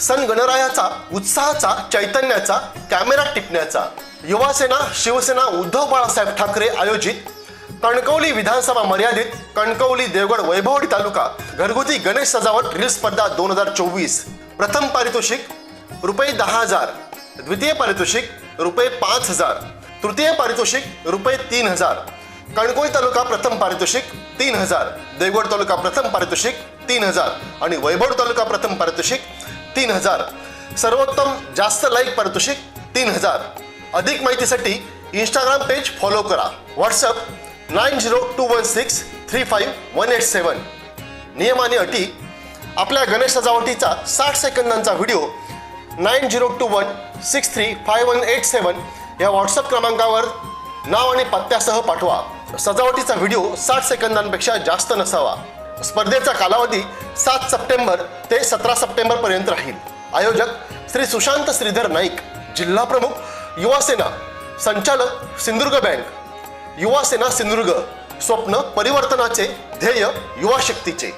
सन गणरायाचा उत्साहाचा चैतन्याचा कॅमेरा टिपण्याचा. युवासेना शिवसेना उद्धव बाळासाहेब ठाकरे आयोजित कणकवली विधानसभा मर्यादित कणकवली देवगड वैभवडी तालुका घरगुती गणेश सजावट रील स्पर्धा दोन हजार चोवीस. प्रथम पारितोषिक रुपये दहा हजार. द्वितीय पारितोषिक रुपये पाच हजार. तृतीय पारितोषिक रुपये तीन हजार. कणकोळी तालुका प्रथम पारितोषिक तीन हजार. देवगड तालुका प्रथम पारितोषिक तीन हजार. आणि वैभव तालुका प्रथम पारितोषिक तीन हजार. सर्वोत्तम जास्त लाईक पारितोषिक तीन हजार. अधिक माहितीसाठी इंस्टाग्राम पेज फॉलो करा. WhatsApp nine zero two one six three five one eight seven नियम आणि अटी. आपल्या गणेश सजावटीचा साठ सेकंदांचा video nine zero two one six three five one eight seven या व्हॉट्सअप क्रमांकावर नाव आणि पत्त्यासह पाठवा. सजावटीचा व्हिडिओ साठ सेकंदांपेक्षा जास्त नसावा. स्पर्धेचा कालावधी सात सप्टेंबर ते सतरा सप्टेंबर पर्यंत राहील. आयोजक श्री सुशांत श्रीधर नाईक जिल्हा प्रमुख युवासेना संचालक सिंधुदुर्ग बँक युवासेना सिंधुदुर्ग स्वप्न परिवर्तनाचे ध्येय युवा शक्तीचे.